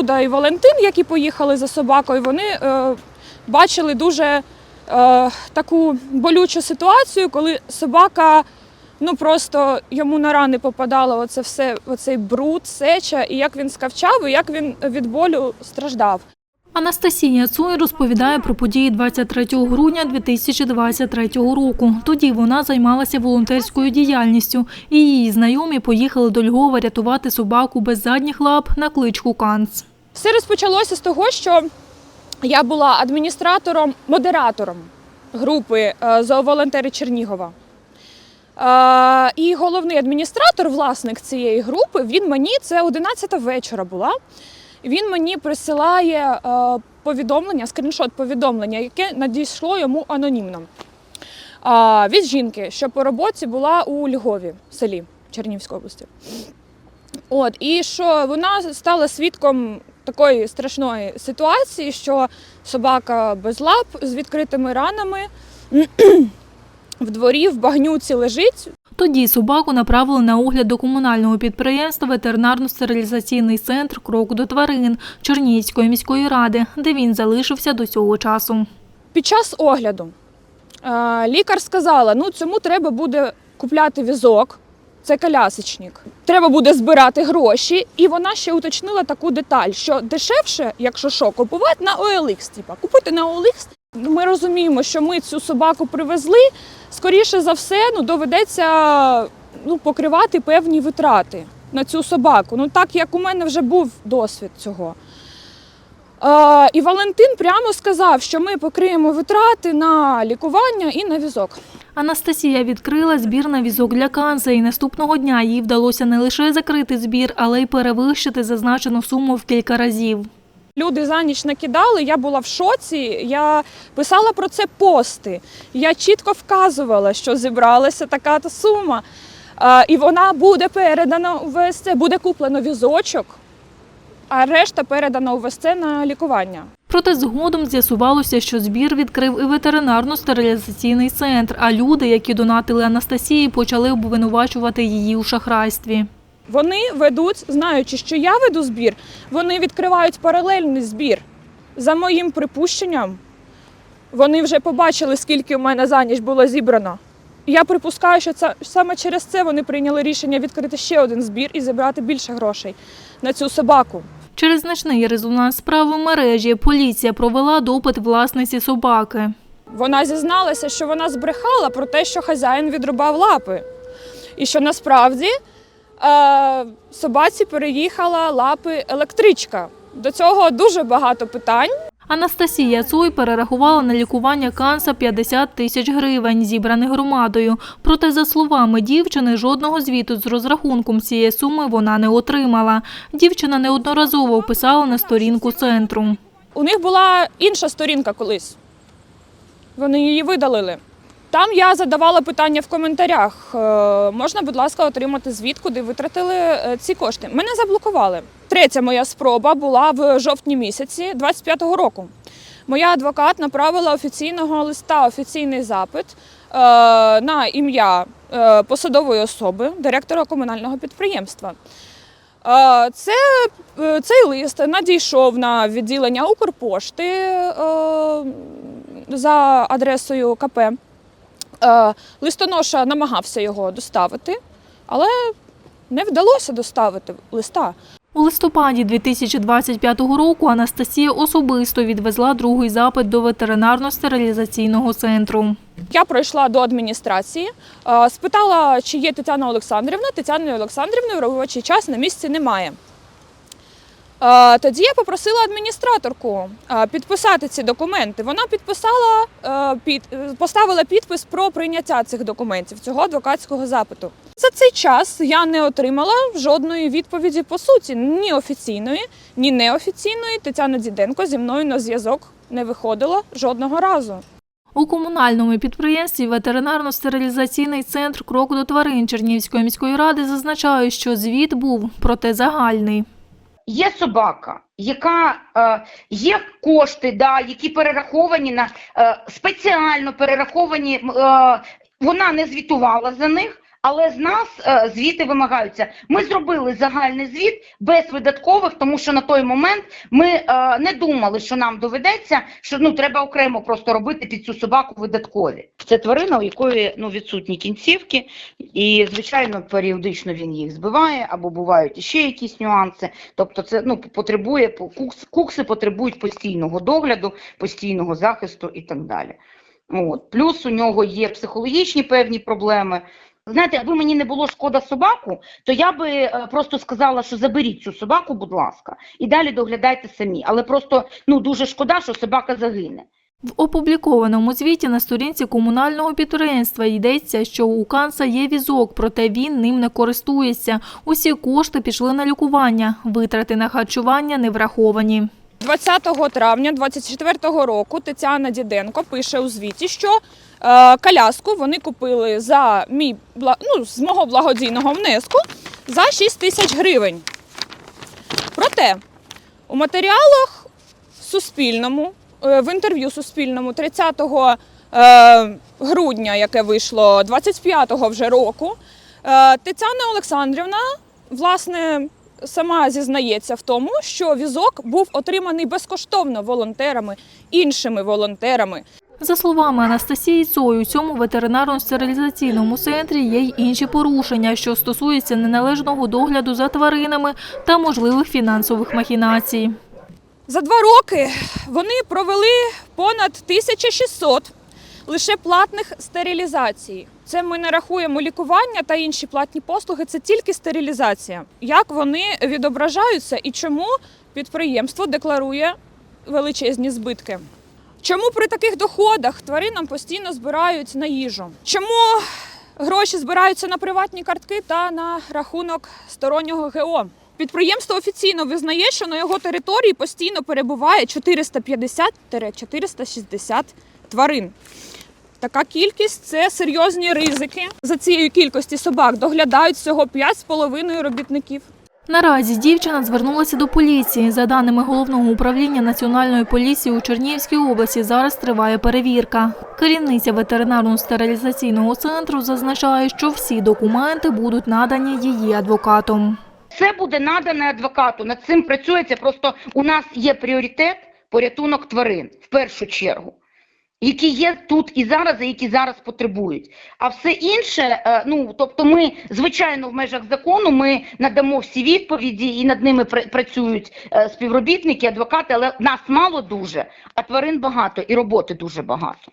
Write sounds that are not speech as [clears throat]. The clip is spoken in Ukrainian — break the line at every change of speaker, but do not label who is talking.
Люда і Валентин, які поїхали за собакою, вони е, бачили дуже е, таку болючу ситуацію, коли собака ну просто йому на рани попадало оце все, оцей бруд, сеча, і як він скавчав, і як він від болю страждав.
Анастасія Цой розповідає про події 23 грудня 2023 року. Тоді вона займалася волонтерською діяльністю, і її знайомі поїхали до Львова рятувати собаку без задніх лап на кличку Канц.
Все розпочалося з того, що я була адміністратором, модератором групи е, зооволонтери Чернігова. Е, І головний адміністратор, власник цієї групи, він мені, це 11 вечора була. Він мені присилає е, повідомлення, скріншот повідомлення, яке надійшло йому анонімно. Від жінки, що по роботі була у Львові, селі Чернігівської області. От, і що вона стала свідком такої страшної ситуації, що собака без лап з відкритими ранами [clears throat] в дворі в багнюці лежить.
Тоді собаку направили на огляд до комунального підприємства ветеринарно-стерилізаційний центр Крок до тварин Чернігівської міської ради, де він залишився до цього часу.
Під час огляду е, лікар сказала: ну цьому треба буде купляти візок, це колясочник. Треба буде збирати гроші. І вона ще уточнила таку деталь, що дешевше, якщо що, купувати на OLX. Типа, купити на OLX. Ми розуміємо, що ми цю собаку привезли. Скоріше за все, ну доведеться ну, покривати певні витрати на цю собаку. Ну так як у мене вже був досвід цього. Е, і Валентин прямо сказав, що ми покриємо витрати на лікування і на візок.
Анастасія відкрила збір на візок для канца, і наступного дня їй вдалося не лише закрити збір, але й перевищити зазначену суму в кілька разів.
Люди за ніч накидали, я була в шоці. Я писала про це пости. Я чітко вказувала, що зібралася така та сума. Е, І вона буде передана у ВСЦ, буде куплено візочок, а решта передана у ВСЦ на лікування.
Проте згодом з'ясувалося, що збір відкрив і ветеринарно-стерилізаційний центр, а люди, які донатили Анастасії, почали обвинувачувати її у шахрайстві.
Вони ведуть, знаючи, що я веду збір, вони відкривають паралельний збір. За моїм припущенням, вони вже побачили, скільки в мене за ніч було зібрано. Я припускаю, що це саме через це вони прийняли рішення відкрити ще один збір і зібрати більше грошей на цю собаку.
Через значний резонанс справи в мережі поліція провела допит власниці собаки.
Вона зізналася, що вона збрехала про те, що хазяїн відрубав лапи. І що насправді е, собаці переїхала лапи електричка. До цього дуже багато питань.
Анастасія Цой перерахувала на лікування канса 50 тисяч гривень, зібраних громадою. Проте, за словами дівчини, жодного звіту з розрахунком цієї суми вона не отримала. Дівчина неодноразово писала на сторінку центру.
У них була інша сторінка колись. Вони її видалили. Там я задавала питання в коментарях: е, можна, будь ласка, отримати звіт, куди витратили е, ці кошти. Мене заблокували. Третя моя спроба була в жовтні місяці 25-го року. Моя адвокат направила офіційного листа, офіційний запит е, на ім'я е, посадової особи, директора комунального підприємства. Е, Це, е, цей лист надійшов на відділення Укрпошти е, за адресою КП. Е, Листоноша намагався його доставити, але не вдалося доставити листа.
У листопаді 2025 року Анастасія особисто відвезла другий запит до ветеринарно-стерилізаційного центру.
Я пройшла до адміністрації, е, спитала, чи є Тетяна Олександрівна. Тетяни Олександрівни в робочий час на місці немає. Тоді я попросила адміністраторку підписати ці документи. Вона підписала, е, під, е, поставила підпис про прийняття цих документів, цього адвокатського запиту. За цей час я не отримала жодної відповіді по суті, ні офіційної, ні неофіційної. Тетяна Діденко зі мною на зв'язок не виходила жодного разу.
У комунальному підприємстві ветеринарно-стерилізаційний центр «Крок до тварин» Чернігівської міської ради зазначають, що звіт був, проте загальний.
Є собака, яка е, є кошти, да, які перераховані на е, спеціально перераховані. Е, вона не звітувала за них, але з нас е, звіти вимагаються. Ми зробили загальний звіт без видаткових, тому що на той момент ми е, не думали, що нам доведеться, що ну треба окремо просто робити під цю собаку видаткові. Це тварина, у якої ну відсутні кінцівки, і звичайно періодично він їх збиває, або бувають іще якісь нюанси. Тобто, це ну потребує кукс, кукси потребують постійного догляду, постійного захисту і так далі. От. Плюс у нього є психологічні певні проблеми. Знаєте, якби мені не було шкода собаку, то я би е, просто сказала, що заберіть цю собаку, будь ласка, і далі доглядайте самі. Але просто ну дуже шкода, що собака загине.
В опублікованому звіті на сторінці комунального підприємства йдеться, що у Канса є візок, проте він ним не користується. Усі кошти пішли на лікування, витрати на харчування не враховані.
20 травня 2024 року Тетяна Діденко пише у звіті, що е, коляску вони купили за мій ну, з мого благодійного внеску за 6 тисяч гривень. Проте у матеріалах Суспільному, е, в інтерв'ю Суспільному 30 е, грудня, яке вийшло 25-го вже року, Тетяна Олександрівна власне сама зізнається в тому, що візок був отриманий безкоштовно волонтерами, іншими волонтерами.
За словами Анастасії Цой, у цьому ветеринарно-стерилізаційному центрі є й інші порушення, що стосуються неналежного догляду за тваринами та можливих фінансових махінацій.
За два роки вони провели понад 1600 лише платних стерилізацій. Це ми не рахуємо лікування та інші платні послуги. Це тільки стерилізація. Як вони відображаються і чому підприємство декларує величезні збитки? Чому при таких доходах тваринам постійно збирають на їжу? Чому гроші збираються на приватні картки та на рахунок стороннього ГО? Підприємство офіційно визнає, що на його території постійно перебуває 450-460 тварин. Така кількість це серйозні ризики. За цією кількості собак доглядають всього 5,5 робітників.
Наразі дівчина звернулася до поліції. За даними головного управління національної поліції у Чернігівській області, зараз триває перевірка. Керівниця ветеринарно-стерилізаційного центру зазначає, що всі документи будуть надані її адвокатом.
Це буде надане адвокату. Над цим працюється. Просто у нас є пріоритет порятунок тварин в першу чергу, які є тут і зараз, і які зараз потребують. А все інше, е, ну тобто, ми звичайно в межах закону ми надамо всі відповіді, і над ними працюють е, співробітники, адвокати, але нас мало дуже, а тварин багато і роботи дуже багато.